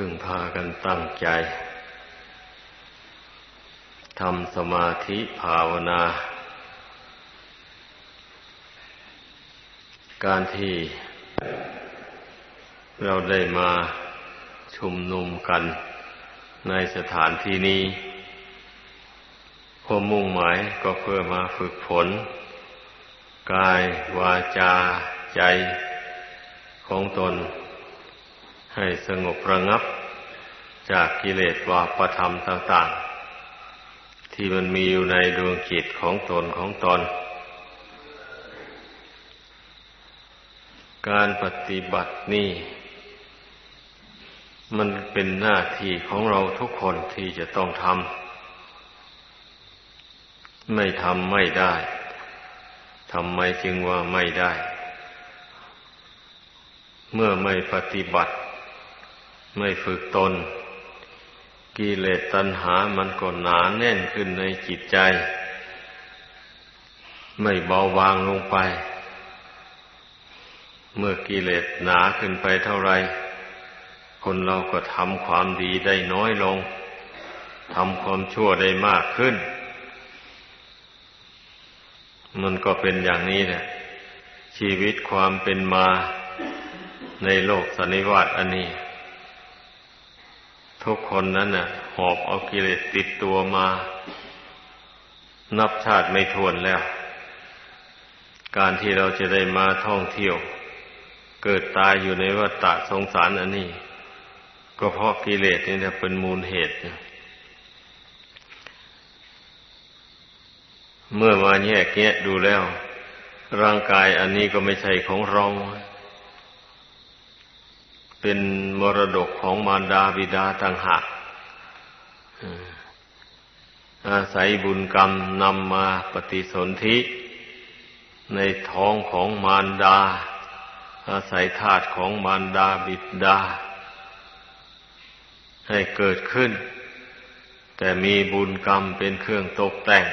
พึ่งพากันตั้งใจทำสมาธิภาวนา การที่เราได้มาชุมนุมกันในสถานที่นี้ความมุ่งหมายก็เพื่อมาฝึกฝนกาย วาจา ใจของตน ให้สงบระงับ จากกิเลสวาประธรรมต่างๆ ที่มันมีอยู่ในดวงจิตของตนของตน การปฏิบัตินี่ มันเป็นหน้าที่ของเราทุกคนที่จะต้องทำไม่ทำไม่ได้ทำไมจึงว่าไม่ได้ เมื่อไม่ปฏิบัติ ไม่ฝึกตน กิเลสตัณหามันก็หนาแน่นขึ้นในจิตใจ ไม่เบาบางลงไป เมื่อกิเลสหนาขึ้นไปเท่าไร คนเราก็ทำความดีได้น้อยลงทำความชั่วได้มากขึ้น มันก็เป็นอย่างนี้แหละชีวิตความเป็นมาในโลกสันนิวาตอันนี้ ทุกคนนั้นน่ะ หอบเอากิเลสติดตัวมา นับชาติไม่ทวนแล้ว การที่เราจะได้มาท่องเที่ยว เกิดตายอยู่ในวัฏฏะสงสารอันนี้ ก็เพราะกิเลสนี่เป็นมูลเหตุเมื่อมาแยกแยะดูแล้ว ร่างกายอันนี้ก็ไม่ใช่ของเรา เป็นมรดกของมารดาบิดาต่างหากอาศัยบุญกรรมนำมาปฏิสนธิ ในท้องของมารดา อาศัยธาตุของมารดาบิดา ให้เกิดขึ้น แต่มีบุญกรรมเป็นเครื่องตกแต่ง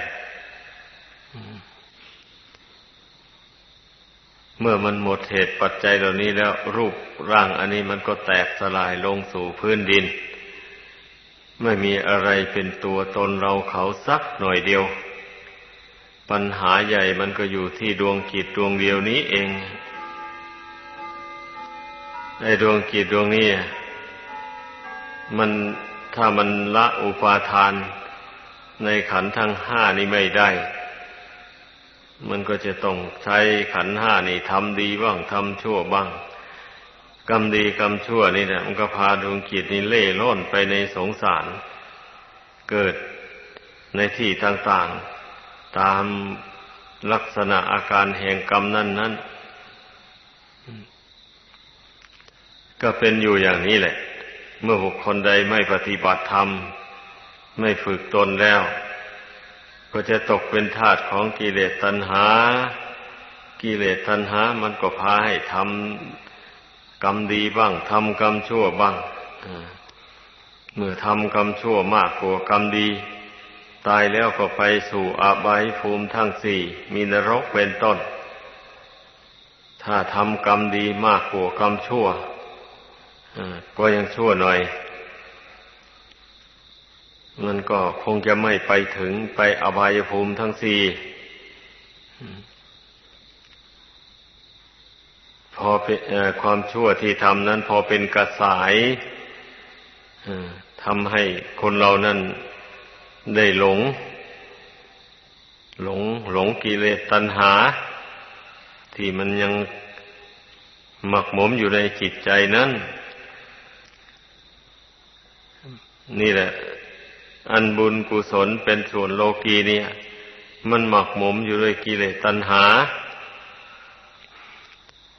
เมื่อมันหมดเหตุปัจจัยเหล่านี้แล้วรูปร่างอันนี้มันก็แตกสลายลงสู่พื้นดิน ไม่มีอะไรเป็นตัวตนเราเขาสักหน่อยเดียว ปัญหาใหญ่มันก็อยู่ที่ดวงกิจดวงเดียวนี้เองไอ้ดวงกิจดวงนี้ มันถ้ามันละอุปาทานในขันทั้งห้านี้ไม่ได้ มันก็จะต้องใช้ขันห้านี่ทำดีบ้างทำชั่วบ้าง กรรมดีกรรมชั่วนี่แหละมันก็พาดวงจิตนี่เล่ล่อนไปในสงสาร เกิดในที่ต่างๆ ตามลักษณะอาการแห่งกรรมนั่นนั้น ก็เป็นอยู่อย่างนี้แหละ เมื่อบุคคลใดไม่ปฏิบัติธรรม ไม่ฝึกตนแล้ว ก็จะตกเป็นทาสของกิเลสตัณหา กิเลสตัณหา มันก็พาให้ทำกรรมดีบ้างทำกรรมชั่วบ้างเมื่อทำกรรมชั่วมากกว่ากรรมดี ตายแล้วก็ไปสู่อาบายภูมิทั้งสี่มีนรกเป็นต้น ถ้าทำกรรมดีมากกว่ากรรมชั่วก็ยังชั่วหน่อย มันก็คงจะไม่ไปถึงไปอบายภูมิทั้งสี่พอความชั่วที่ทำนั้น พอเป็นกระสายทำให้คนเรานั้นได้หลง หลงหลงกิเลสตัณหา ที่มันยังหมักหมมอยู่ในจิตใจนั้น นี่แหละ อันบุญกุศลเป็นส่วนโลกีเนี่ย มันหมักหมมอยู่ด้วยกิเลสตัณหา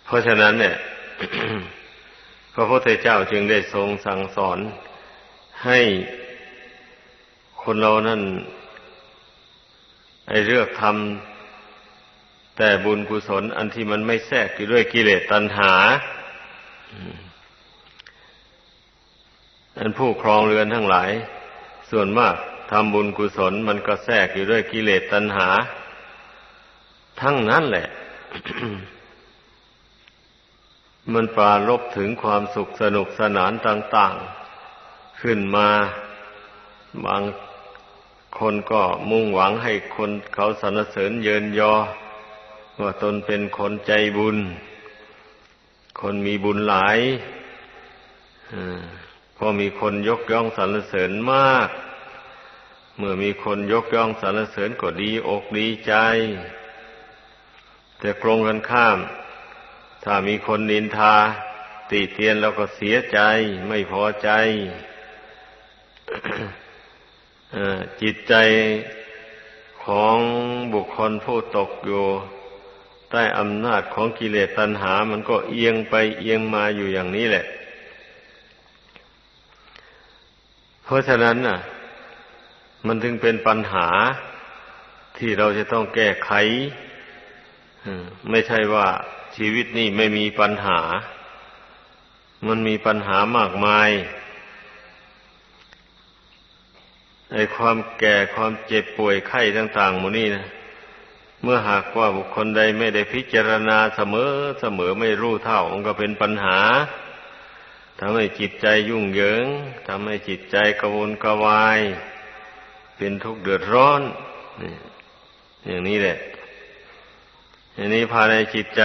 เพราะฉะนั้นเนี่ย พระพุทธเจ้าจึงได้ทรงสั่งสอนให้คนเรานั่นไอเลือกทำแต่บุญกุศลอันที่มันไม่แทรกอยู่ด้วยกิเลสตัณหาอันผู้ครองเรือนทั้งหลาย ส่วนมากทำบุญกุศลมันก็แทรกอยู่ด้วยกิเลสตัณหา ทั้งนั้นแหละ มันปราลบถึงความสุขสนุกสนานต่าง ๆ ขึ้นมาบางคนก็มุ่งหวังให้คนเขาสรรเสริญเยินยอ ว่าตนเป็นคนใจบุญ คนมีบุญหลาย พอมีคนยกย่องสรรเสริญมาก เมื่อมีคนยกย่องสรรเสริญก็ดีอกดีใจ แต่กรงกันข้าม ถ้ามีคนนินทา ติเตียนแล้วก็เสียใจ ไม่พอใจจิตใจของบุคคลผู้ตกอยู่ใต้อำนาจของกิเลสตัณหา มันก็เอียงไปเอียงมาอยู่อย่างนี้แหละ เพราะฉะนั้นน่ะ มันถึงเป็นปัญหาที่เราจะต้องแก้ไขไม่ใช่ว่าชีวิตนี้ไม่มีปัญหา มันมีปัญหามากมายไอ้ความแก่ความเจ็บป่วยไข้ต่างๆหมดนี่นะเมื่อหากว่าบุคคลใดไม่ได้พิจารณาเสมอเสมอไม่รู้เท่ามันก็เป็นปัญหา ทำให้จิตใจยุ่งเหยิงทำให้จิตใจกระวนกระวาย เป็นทุกข์เดือดร้อนอย่างนี้แหละอย่างนี้ภายในจิตใจ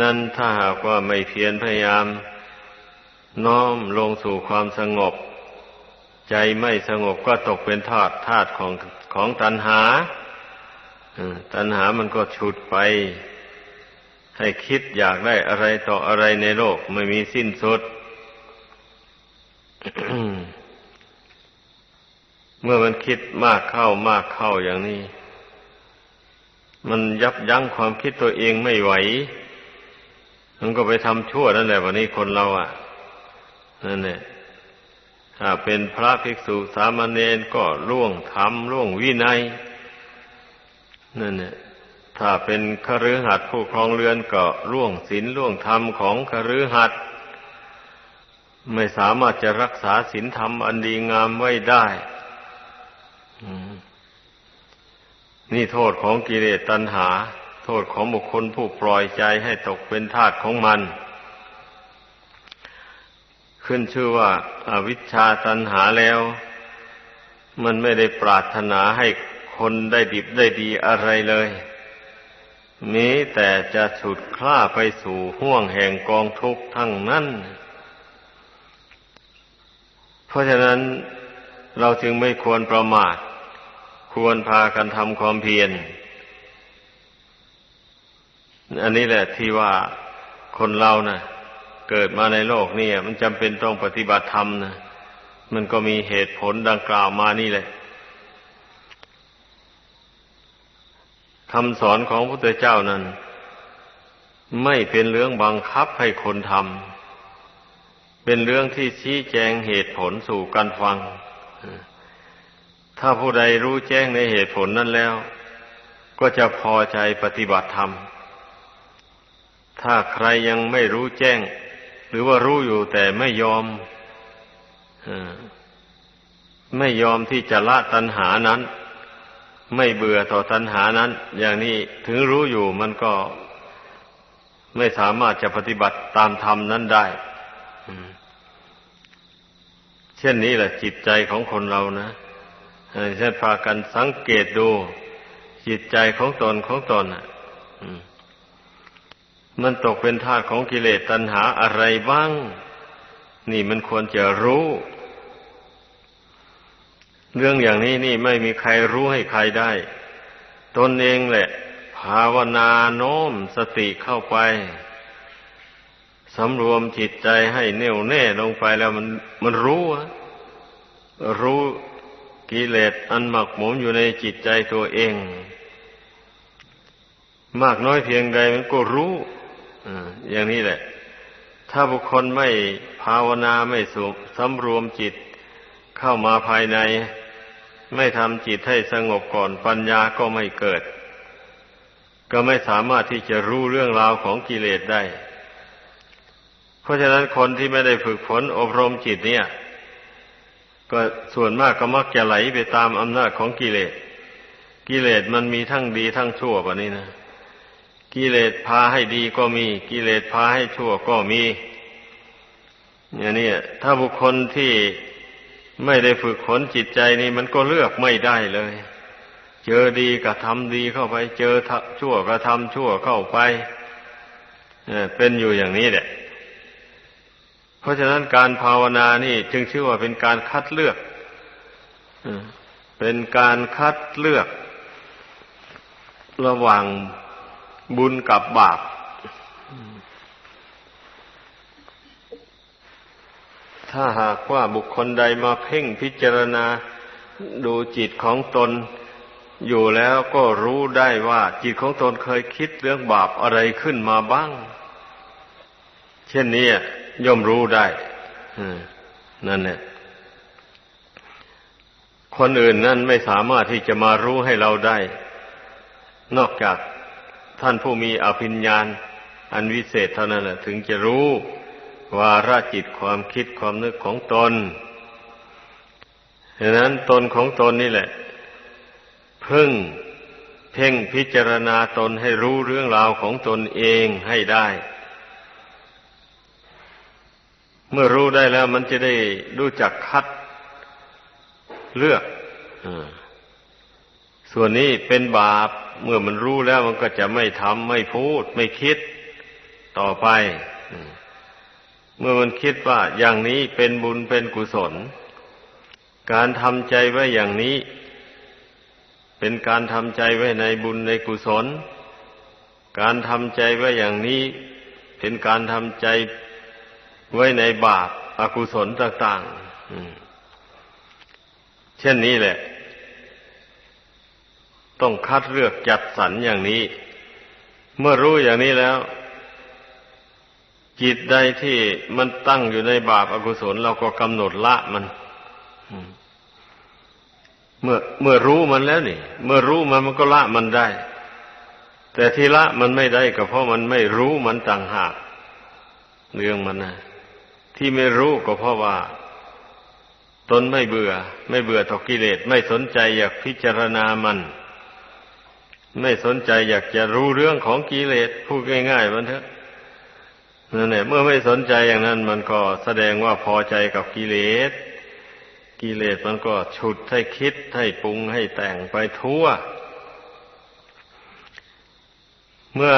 นั่นถ้าหากว่าไม่เพียรพยายาม น้อมลงสู่ความสงบ ใจไม่สงบก็ตกเป็นทาตธาตุของของตัณหาตัณหามันก็ฉุดไป ให้คิดอยากได้อะไรต่ออะไรในโลกไม่มีสิ้นสุด เมื่อมันคิดมากเข้ามากเข้าอย่างนี้ มันยับยั้งความคิดตัวเองไม่ไหว มันก็ไปทำชั่วนั่นแหละวันนี้คนเราอะนั่นแหละถ้าเป็นพระภิกษุสามเณรก็ล่วงธรรมล่วงวินัยนั่นเนี่ย ถ้าเป็นคฤหัสถ์ผู้ครองเรือนก็ล่วงศีลล่วงธรรมของคฤหัสถ์ไม่สามารถจะรักษาศีลธรรมอันดีงามไว้ได้นี่โทษของกิเลสตัณหา โทษของบุคคลผู้ปล่อยใจให้ตกเป็นทาสของมัน ขึ้นชื่อว่าอาวิชชาตันหาแล้ว มันไม่ได้ปรารถนาให้คนได้ดิบได้ดีอะไรเลย มีแต่จะฉุดคล้าไปสู่ห่วงแห่งกองทุกข์ทั้งนั้น เพราะฉะนั้นเราจึงไม่ควรประมาท ควรพากันทำความเพียร อันนี้แหละที่ว่าคนเรานะ่ะ เกิดมาในโลกนี่มันจำเป็นต้องปฏิบัติธรรมนะมันก็มีเหตุผลดังกล่าวมานี่แหละำสอนของพระพุทธเจ้านั้น ไม่เป็นเรื่องบังคับให้คนทำเป็นเรื่องที่ชี้แจงเหตุผลสู่การฟัง ถ้าผู้ใดรู้แจ้งในเหตุผลนั้นแล้ว ก็จะพอใจปฏิบัติธรรม ถ้าใครยังไม่รู้แจ้ง หรือว่ารู้อยู่แต่ไม่ยอมไม่ยอมที่จะละตัณหานั้น ไม่เบื่อต่อตัณหานั้น อย่างนี้ถึงรู้อยู่มันก็ไม่สามารถจะปฏิบัติตามธรรมนั้นได้ เช่นนี้แหละจิตใจของคนเรานะเช่นพากันสังเกตดู จิตใจของตนของตนมันตกเป็นทาสของกิเลสตัณหาอะไรบ้าง นี่มันควรจะรู้ เรื่องอย่างนี้นี่ไม่มีใครรู้ให้ใครได้ ตนเองแหละ ภาวนาโน้มสติเข้าไปสำรวมจิตใจให้แน่วแน่ลงไปแล้วมันมันรู้รู้กิเลสอันหมักหมมอยู่ในจิตใจตัวเอง มากน้อยเพียงใดมันก็รู้อย่างนี้แหละ ถ้าบุคคลไม่ภาวนาไม่สุสำรวมจิตเข้ามาภายใน ไม่ทำจิตให้สงบก่อนปัญญาก็ไม่เกิด ก็ไม่สามารถที่จะรู้เรื่องราวของกิเลสได้ เพราะฉะนั้นคนที่ไม่ได้ฝึกฝนอบรมจิตเนี่ย ก็ส่วนมากก็มักจะไหลไปตามอำนาจของกิเลส กิเลสมันมีทั้งดีทั้งชั่วแบบนี้นะกิเลสพาให้ดีก็มี กิเลสพาให้ชั่วก็มีอย่างนี้ถ้าบุคคลที่ ไม่ได้ฝึกขนจิตใจนี่มันก็เลือกไม่ได้เลย เจอดีก็ทำดีเข้าไป เจอชั่วก็ทำชั่วเข้าไปเป็นอยู่อย่างนี้แหละ เพราะฉะนั้นการภาวนานี่ จึงชื่อว่าเป็นการคัดเลือกเป็นการคัดเลือก ระหว่างบุญกับบาป ถ้าหากว่าบุคคลใดมาเพ่งพิจารณาดูจิตของตน อยู่แล้วก็รู้ได้ว่า จิตของตนเคยคิดเรื่องบาปอะไรขึ้นมาบ้าง เช่นนี้ย่อมรู้ได้นั่นเนี่ยคนอื่นนั่นไม่สามารถที่จะมารู้ให้เราได้ นอกจากท่านผู้มีอภิญญาอันวิเศษเท่านั้นแหละถึงจะรู้ วาระจิตความคิดความนึกของตนดังนั้นตนของตนนี่แหละ พึ่งเพ่งพิจารณาตนให้รู้เรื่องราวของตนเองให้ได้ เมื่อรู้ได้แล้วมันจะได้รู้จักคัดเลือกอส่วนนี้เป็นบาป เมื่อมันรู้แล้วมันก็จะไม่ทำไม่พูด ไม่คิดต่อไป เมื่อมันคิดว่าอย่างนี้เป็นบุญเป็นกุศล การทำใจไว้อย่างนี้ เป็นการทำใจไว้ในบุญในกุศล การทำใจไว้อย่างนี้ เป็นการทำใจไว้ในบาปอกุศลต่างๆเช่นนี้แหละ ต้องคัดเลือกจัดสรรอย่างนี้ เมื่อรู้อย่างนี้แล้ว จิตใดที่มันตั้งอยู่ในบาปอากุศล เราก็กำหนดละมันเมื่อเมื่อรู้มันแล้วนี่ เมื่อรู้มันมันก็ละมันได้ แต่ที่ละมันไม่ได้ก็เพราะมันไม่รู้มันต่างหากเรื่องมันนะที่ไม่รู้ก็เพราะว่า ตนไม่เบื่อ ไม่เบื่อต่อกิเลสไม่สนใจอยากพิจารณามัน ไม่สนใจอยากจะรู้เรื่องของกิเลสพูดง่ายๆมันเถอะ นั่นแหละเมื่อไม่สนใจอย่างนั้น มันก็แสดงว่าพอใจกับกิเลส กิเลสมันก็ฉุดให้คิดให้ปรุงให้แต่งไปทั่ว เมื่อ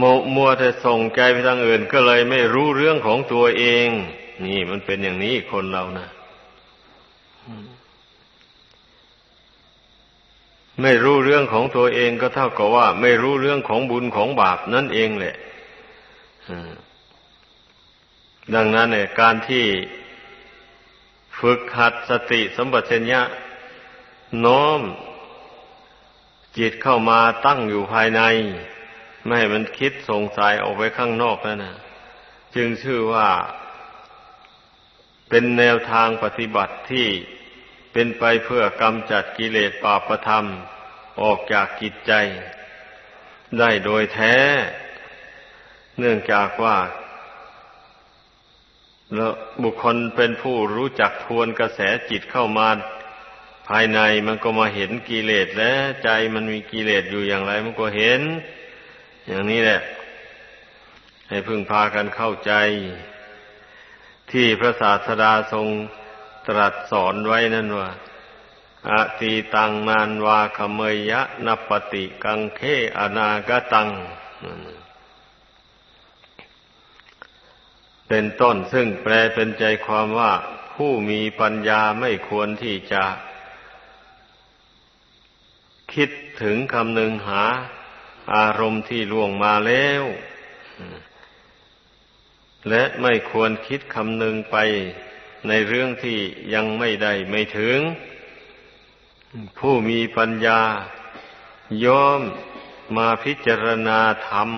มมัวแต่ส่งใจไปทางอื่น ก็เลยไม่รู้เรื่องของตัวเอง นี่มันเป็นอย่างนี้คนเรานะไม่รู้เรื่องของตัวเองก็เท่ากับว่า ไม่รู้เรื่องของบุญของบาปนั่นเองแหละ ดังนั้นเนี่ยการที่ฝึกหัดสติสมบัติเชญญะน้อมจิตเข้ามาตั้งอยู่ภายใน ไม่ให้มันคิดสงสัยออกไปข้างนอกนั่นนะจึงชื่อว่าเป็นแนวทางปฏิบัติที่เป็นไปเพื่อกำจัดกิเลสปาประธรรม ออกจากกิจใจ ได้โดยแท้ เนื่องจากว่าบุคคลเป็นผู้รู้จักทวนกระแสจิตเข้ามา ภายในมันก็มาเห็นกิเลสแล้วใจมันมีกิเลสอยู่อย่างไร มันก็เห็น อย่างนี้แหละ ให้พึงพากันเข้าใจ ที่พระศาสดาทรงตรัสสอนไว้นั่นว่าอตีตังนานวาขเมยยะนปติกังเคอนากตัง เป็นต้นซึ่งแปลเป็นใจความว่าผู้มีปัญญาไม่ควรที่จะ คิดถึงคำนึงหาอารมณ์ที่ล่วงมาแล้ว และไม่ควรคิดคำนึงไปในเรื่องที่ยังไม่ได้ไม่ถึง ผู้มีปัญญาย่อมมาพิจารณาธรรม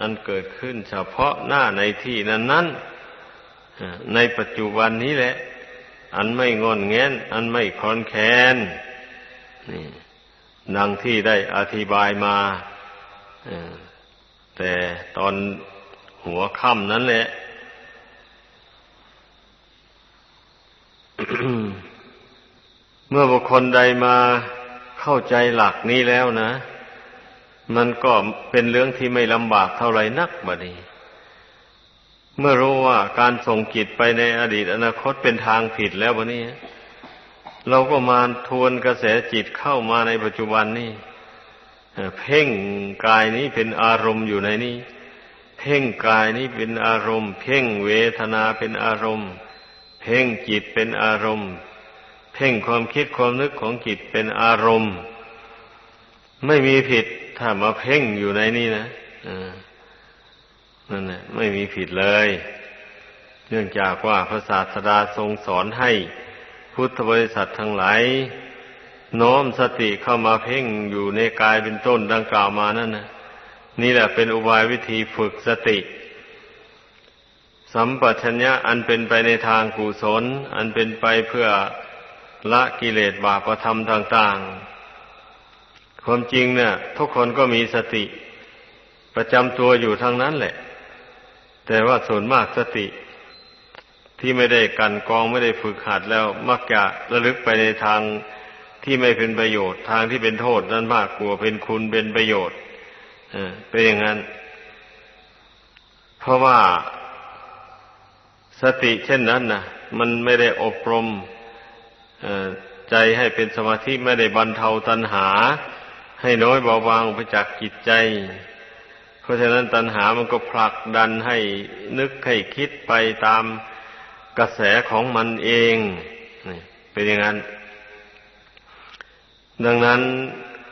อันเกิดขึ้นเฉพาะหน้าในที่นั้นนั้นในปัจจุบันนี้แหละ อันไม่งอนแงน อันไม่คอนแคนนี่ดังที่ได้อธิบายมาแต่ตอนหัวค่ำนั้นแหละเมื่อบุคคลใดมาเข้าใจหลักนี้แล้วนะ มันก็เป็นเรื่องที่ไม่ลำบากเท่าไรนักบดนี้ เมื่อรู้ว่าการส่งจิตไปในอดีตอนาคตเป็นทางผิดแล้ววันนี้ เราก็มาทวนกระแสจิตเข้ามาในปัจจุบันนี่เพ่งกายนี้เป็นอารมณ์อยู่ในนี้ เพ่งกายนี้เป็นอารมณ์ เพ่งเวทนาเป็นอารมณ์ เพ่งจิตเป็นอารมณ์ เพ่งความคิดความนึกของจิตเป็นอารมณ์ ไม่มีผิด ถ้ามาเพ่งอยู่ในนี้นะนั่นแหละไม่มีผิดเลย เนื่องจากว่าพระศาสดาทรงสอนให้พุทธบริษัททั้งหลายน้อมสติเข้ามาเพ่งอยู่ในกายเป็นต้นดังกล่าวมานั่นนะนี่แหละเป็นอุบายวิธีฝึกสติ สัมปชัญญะอันเป็นไปในทางกุศล อันเป็นไปเพื่อละกิเลสบาปธรรมต่าง ๆ ความจริงเนี่ย ทุกคนก็มีสติประจำตัวอยู่ทั้งนั้นแหละ แต่ว่าส่วนมากสติที่ไม่ได้กันกองไม่ได้ฝึกหัดแล้ว มักจะระลึกไปในทางที่ไม่เป็นประโยชน์ ทางที่เป็นโทษนั้นมากกว่าเป็นคุณเป็นประโยชน์เป็นอย่างนั้น เพราะว่าสติเช่นนั้นนะมันไม่ได้อบรมใจให้เป็นสมาธิไม่ได้บรรเทาตัณหา ให้น้อยเบาบางไปจากจิตใจ เพราะฉะนั้นตัณหามันก็ผลักดันให้นึกให้คิดไปตามกระแสของมันเองเป็นอย่างนั้น ดังนั้น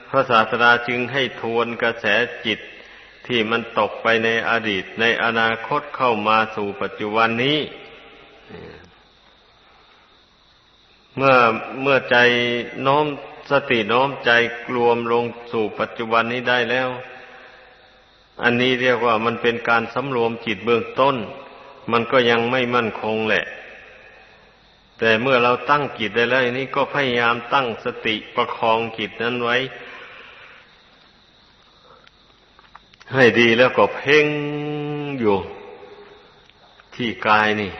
พระศาสดาจึงให้ทวนกระแสจิตที่มันตกไปในอดีตในอนาคตเข้ามาสู่ปัจจุบันนี้ เมื่อเมื่อใจน้อม สติน้อมใจรวมลงสู่ปัจจุบันนี้ได้แล้ว อันนี้เรียกว่ามันเป็นการสำรวมจิตเบื้องต้น มันก็ยังไม่มั่นคงแหละ แต่เมื่อเราตั้งจิตได้แล้วนี้ก็พยายามตั้งสติประคองจิตนั้นไว้ ให้ดีแล้วก็เพ่งอยู่ที่กายนี่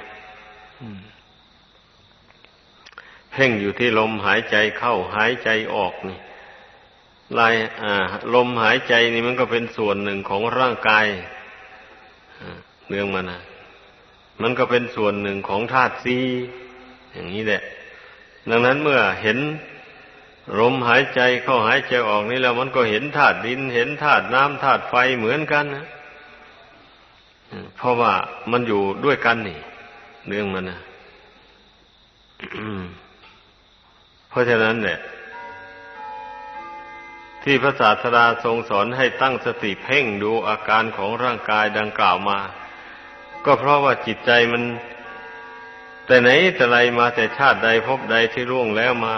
เพ่งอยู่ที่ลมหายใจเข้าหายใจออกนี่ลายลมหายใจนี่มันก็เป็นส่วนหนึ่งของร่างกายเรื่องมันนะมันก็เป็นส่วนหนึ่งของธาตุซีอย่างนี้แหละ ดังนั้นเมื่อเห็นลมหายใจเข้าหายใจออกนี่แล้ว มันก็เห็นธาตุดิน เห็นธาตุน้ำธาตุไฟเหมือนกันนะเพราะว่ามันอยู่ด้วยกันนี่ เรื่องมันนะ เพราะฉะนั้นเนี่ย ที่พระศาสดาทรงสอนให้ตั้งสติเพ่งดูอาการของร่างกายดังกล่าวมา ก็เพราะว่าจิตใจมัน แต่ไหนแต่ไรมาแต่ชาติใดพบใดที่ล่วงแล้วมา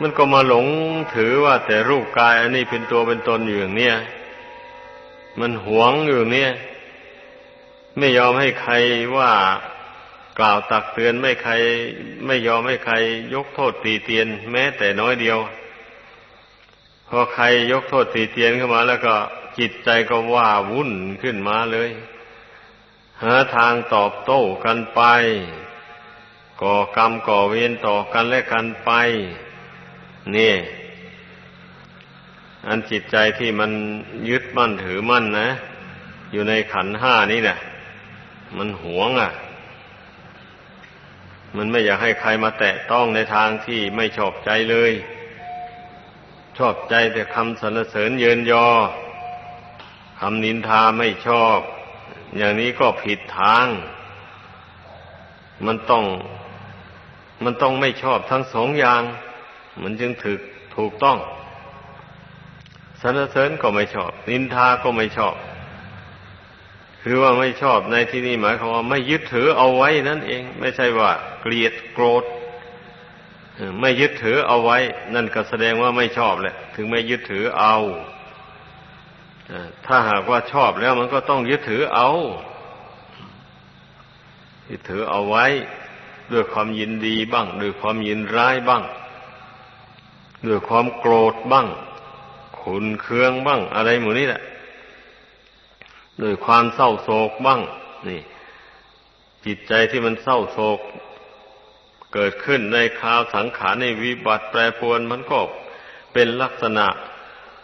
มันก็มาหลงถือว่าแต่รูปกาย อันนี้เป็นตัวเป็นตนอยู่อย่างเนี้ยมันหวงอยู่เนี้ยไม่ยอมให้ใครว่า กล่าวตักเตือนไม่ใคร ไม่ยอมให้ใคร ยกโทษตีเตียน แม้แต่น้อยเดียว พอใครยกโทษตีเตียนเข้ามาแล้วก็จิตใจก็ว่าวุ่นขึ้นมาเลย หาทางตอบโต้กันไป ก่อกรรมก่อเวรต่อกันและกันไป นี่ อันจิตใจที่มันยึดมั่นถือมั่นนะ อยู่ในขันห้านี่เนี่ยมันหวงอะ มันไม่อยากให้ใครมาแตะต้องในทางที่ไม่ชอบใจเลย ชอบใจแต่คำสรรเสริญเยินยอคำนินทาไม่ชอบ อย่างนี้ก็ผิดทาง มันต้อง มันต้องไม่ชอบทั้งสองอย่าง มันจึงถึกถูกต้องสรรเสริญก็ไม่ชอบ นินทาก็ไม่ชอบ คือว่าไม่ชอบในที่นี้หมายความว่าไม่ยึดถือเอาไว้นั่นเอง ไม่ใช่ว่า เกลียดโกรธไม่ยึดถือเอาไว้ นั่นก็แสดงว่าไม่ชอบแหละ ถึงไม่ยึดถือเอาถ้าหากว่าชอบแล้วมันก็ต้องยึดถือเอา ยึดถือเอาไว้ด้วยความยินดีบ้างด้วยความยินร้ายบ้างด้วยความโกรธบ้างขุนเคืองบ้างอะไรหมู่นี้แหละ ด้วยความเศร้าโศกบ้าง นี่ จิตใจที่มันเศร้าโศก เกิดขึ้นในคราวสังขารในวิบัติแปรปรวนมันก็เป็นลักษณะ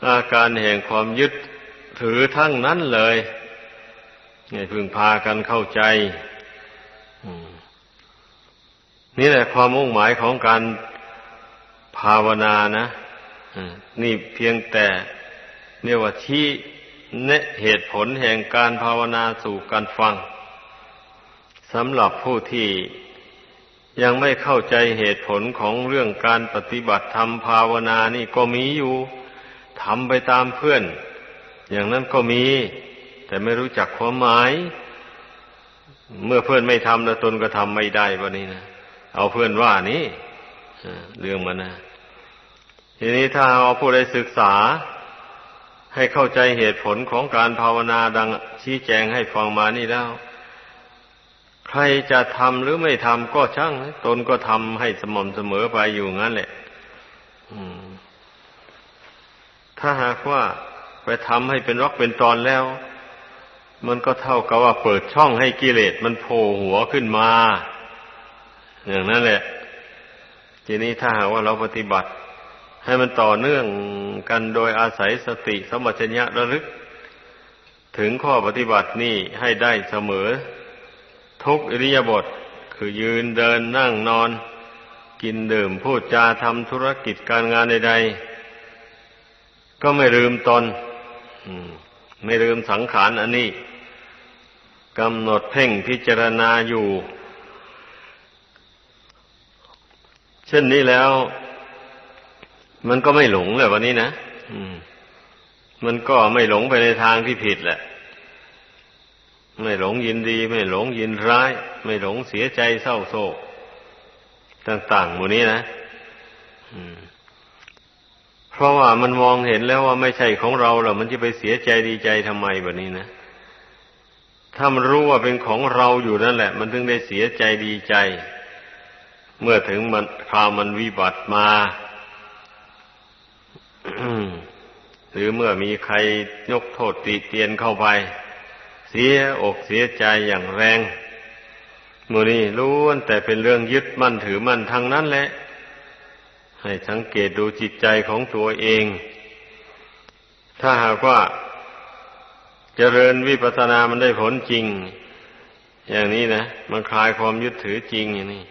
อาการแห่งความยึดถือทั้งนั้นเลยให้พึงพากันเข้าใจนี่แหละความมุ่งหมายของการภาวนานะนี่เพียงแต่เนี่ยว่าที่ เนเหตุผลแห่งการภาวนาสู่การฟังสำหรับผู้ที่ยังไม่เข้าใจเหตุผลของเรื่องการปฏิบัติธรรมภาวนานี่ก็มีอยู่ทำไปตามเพื่อน อย่างนั้นก็มี แต่ไม่รู้จักความหมาย เมื่อเพื่อนไม่ทำแล้วตนก็ทำไม่ได้วันนี้นะเอาเพื่อนว่านี่เรื่องมันนะทีนี้ถ้าเอาผู้ใดศึกษา ให้เข้าใจเหตุผลของการภาวนาดังชี้แจงให้ฟังมานี่แล้ว ใครจะทำหรือไม่ทำก็ช่าง ตนก็ทำให้สม่ำเสมอไปอยู่งั้นแหละถ้าหากว่าไปทำให้เป็นรักเป็นตอนแล้ว มันก็เท่ากับว่าเปิดช่องให้กิเลสมันโผล่หัวขึ้นมา อย่างนั้นแหละ ทีนี้ถ้าหากว่าเราปฏิบัติ ให้มันต่อเนื่องกันโดยอาศัยสติสมัชัญญะระลึก ถึงข้อปฏิบัตินี้ให้ได้เสมอ ทุกอิริยาบถคือยืนเดินนั่งนอน กินดื่มพูดจาทำธุรกิจการงานใดๆ ก็ไม่ลืมตนไม่ลืมสังขารอันนี้กำหนดเพ่งพิจารณาอยู่ เช่นนี้แล้ว มันก็ไม่หลงเลยวันนี้นะมันก็ไม่หลงไปในทางที่ผิดแหละ ไม่หลงยินดี ไม่หลงยินร้าย ไม่หลงเสียใจเศร้าโศก ต่างๆหมู่นี้นะเพราะว่ามันมองเห็นแล้วว่าไม่ใช่ของเราหรอกมันจะไปเสียใจดีใจทำไมแบบนี้นะถ้ามันรู้ว่าเป็นของเราอยู่นั่นแหละ มันถึงได้เสียใจดีใจ เมื่อถึงมันคราวมันวิบัติมา หรือเมื่อมีใครยกโทษตีเตียนเข้าไป เสียอกเสียใจอย่างแรงมูนี่ล้วนแต่เป็นเรื่องยึดมั่นถือมั่นทางนั้นแหละ ให้สังเกตดูจิตใจของตัวเอง ถ้าหากว่าเจริญวิปัสสนามันได้ผลจริง อย่างนี้นะ มันคลายความยึดถือจริงอย่างนี้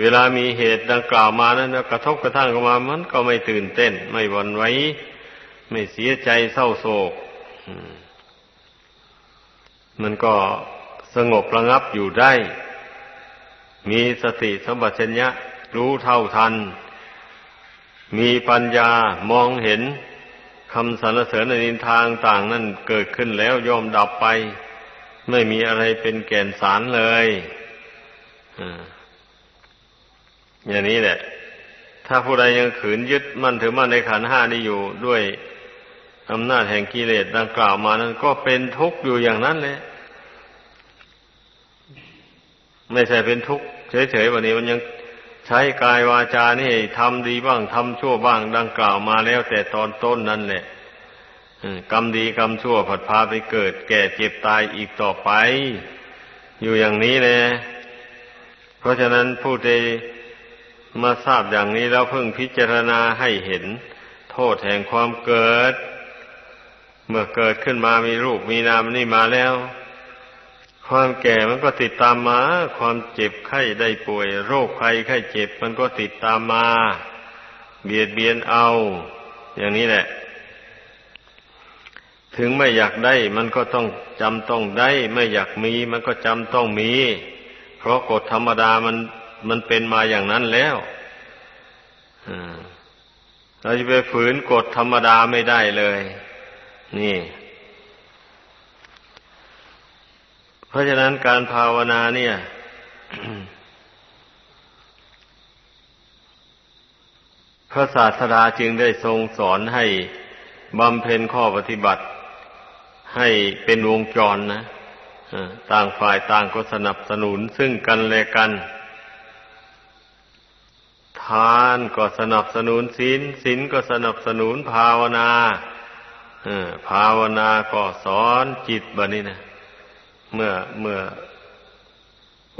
เวลามีเหตุดังกล่าวมานั้นกระทบกระทั่งเข้ามามันก็ไม่ตื่นเต้น ไม่วันไหวไม่เสียใจเศร้าโศกมันก็สงบระงับอยู่ได้ มีสติสมบัติชัญญะรู้เท่าทัน มีปัญญามองเห็นคำสรรเสริญในนินทางต่างนั่นเกิดขึ้นแล้วยอมดับไป ไม่มีอะไรเป็นแก่นสารเลยอ่า อย่างนี้แหละ ถ้าผู้ใดยังขืนยึดมั่นถือมั่นในขันห้านี้อยู่ด้วยอำนาจแห่งกิเลสดังกล่าวมานั้น ก็เป็นทุกข์อยู่อย่างนั้นเลยไม่ใช่เป็นทุกข์เฉยๆวันนี้มันยังใช้กายวาจานี่ทำดีบ้างทำชั่วบ้างดังกล่าวมาแล้ว แต่ตอนต้นนั่นแหละกรรมดีกรรมชั่วผัดพาไปเกิด แก่เจ็บตายอีกต่อไป อยู่อย่างนี้เลยเพราะฉะนั้นผู้ใด มาทราบอย่างนี้แล้วเพิ่งพิจารณาให้เห็น โทษแห่งความเกิด เมื่อเกิดขึ้นมามีรูปมีนามนี่มาแล้ว ความแก่มันก็ติดตามมา ความเจ็บไข้ได้ป่วย โรคภัยไข้เจ็บมันก็ติดตามมา เบียดเบียนเอา อย่างนี้แหละ ถึงไม่อยากได้มันก็ต้องจำต้องได้ ไม่อยากมี มันก็จำต้องมี เพราะกฎธรรมดามัน มันเป็นมาอย่างนั้นแล้วเราจะไปฝืนกฎธรรมดาไม่ได้เลย นี่ เพราะฉะนั้นการภาวนาเนี่ยพระศาสดาจึงได้ทรงสอนให้บำเพ็ญข้อปฏิบัติ ให้เป็นวงจรนะต่างฝ่ายต่างก็สนับสนุนซึ่งกันและกัน ทานก็สนับสนุนศีลศีลก็สนับสนุนภาวนาภาวนาก็สอนจิตบะนี้นะเมื่อเมื่อ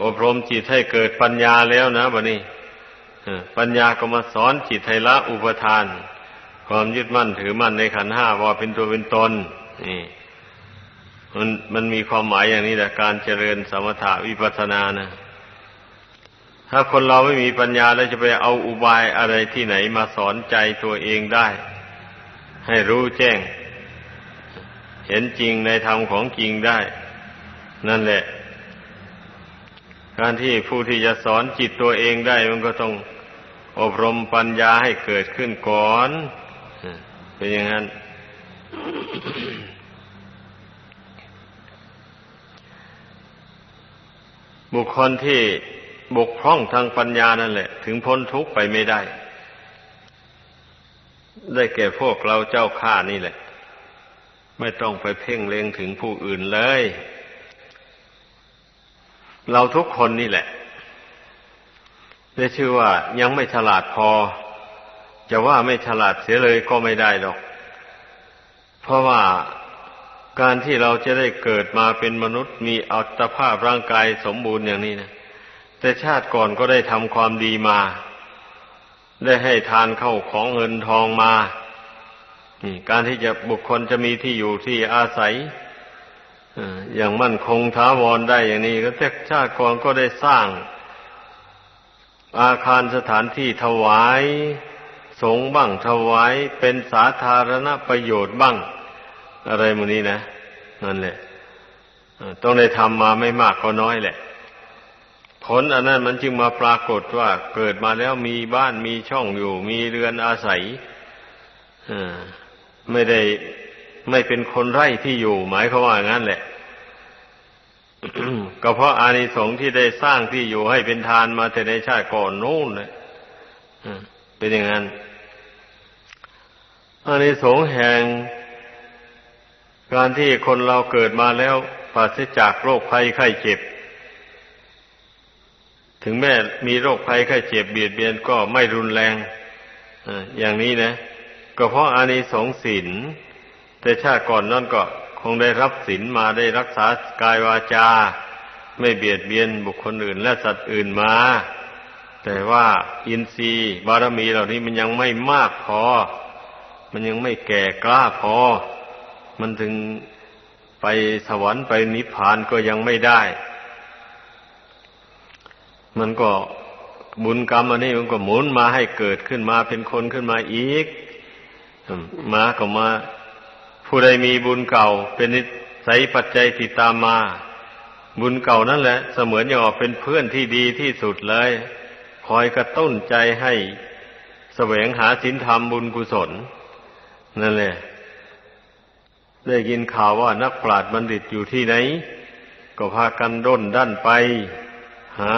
อบรมจิตให้เกิดปัญญาแล้วนะบะนี้ปัญญาก็มาสอนจิตให้ละอุปทาน ความยึดมั่นถือมั่นในขันห้าว่าเป็นตัวเป็นตนนี่มันมันมีความหมายอย่างนี้แหละการเจริญสมถะวิปัสสนานะ ถ้าคนเราไม่มีปัญญาแล้วจะไปเอาอุบายอะไรที่ไหนมาสอนใจตัวเองได้ ให้รู้แจ้ง เห็นจริงในธรรมของจริงได้ นั่นแหละ การที่ผู้ที่จะสอนจิตตัวเองได้ มันก็ต้องอบรมปัญญาให้เกิดขึ้นก่อนเป็นอย่างนั้นบุคคลที่ บกพร่องทางปัญญานั่นแหละ ถึงพ้นทุกข์ไปไม่ได้ ได้แก่พวกเราเจ้าข้านี่แหละ ไม่ต้องไปเพ่งเล็งถึงผู้อื่นเลย เราทุกคนนี่แหละได้ชื่อว่ายังไม่ฉลาดพอ จะว่าไม่ฉลาดเสียเลยก็ไม่ได้หรอก เพราะว่าการที่เราจะได้เกิดมาเป็นมนุษย์มีอัตภาพร่างกายสมบูรณ์อย่างนี้นะ แต่ชาติก่อนก็ได้ทำความดีมา ได้ให้ทานเข้าของเงินทองมาการที่จะบุคคลจะมีที่อยู่ที่อาศัยอย่างมั่นคงท้าวรได้อย่างนี้ ก็แต่ชาติก่อนก็ได้สร้าง อาคารสถานที่ถวาย สงบ้างถวายเป็นสาธารณประโยชน์บ้าง อะไรมูนี้นะ นั่นแหละต้องได้ทำมาไม่มากก็น้อยแหละ ผลอันนั้นมันจึงมาปรากฏว่าเกิดมาแล้วมีบ้านมีช่องอยู่ มีเรือนอาศัยไม่ได้ไม่เป็นคนไร่ที่อยู่ หมายเขาว่างั้นแหละ ก็เพราะอานิสงส์ที่ได้สร้างที่อยู่ให้เป็นทานมาแต่ในชาติก่อนนู่นเลยเป็นอย่างนั้นอานิสงส์แห่ง การที่คนเราเกิดมาแล้วปราศจากโรคภัยไข้เจ็บ ถึงแม้มีโรคภัยไข้เจ็บเบียดเบียนก็ไม่รุนแรงอย่างนี้นะ ก็เพราะอานิสงส์ศีลแต่ชาติก่อนนั่นก็คงได้รับศีลมาได้รักษากายวาจา ไม่เบียดเบียนบุคคลอื่น และสัตว์อื่นมา แต่ว่าอินทรีย์บารมีเหล่านี้มันยังไม่มากพอ มันยังไม่แก่กล้าพอ มันถึงไปสวรรค์ไปนิพพานก็ยังไม่ได้ มันก็บุญกรรมอันนี้มันก็หมุนมาให้เกิดขึ้นมาเป็นคนขึ้นมาอีกมาก็มา ผู้ใดมีบุญเก่า เป็นนิสัยปัจจัยติดตามมา บุญเก่านั่นแหละ เสมือนอย่างเป็นเพื่อนที่ดีที่สุดเลย คอยกระตุ้นใจให้แสวงหาศีลธรรมบุญกุศล นั่นแหละ ได้ยินข่าวว่านักปราชญ์บัณฑิตอยู่ที่ไหน ก็พากันด้นด้านไป หา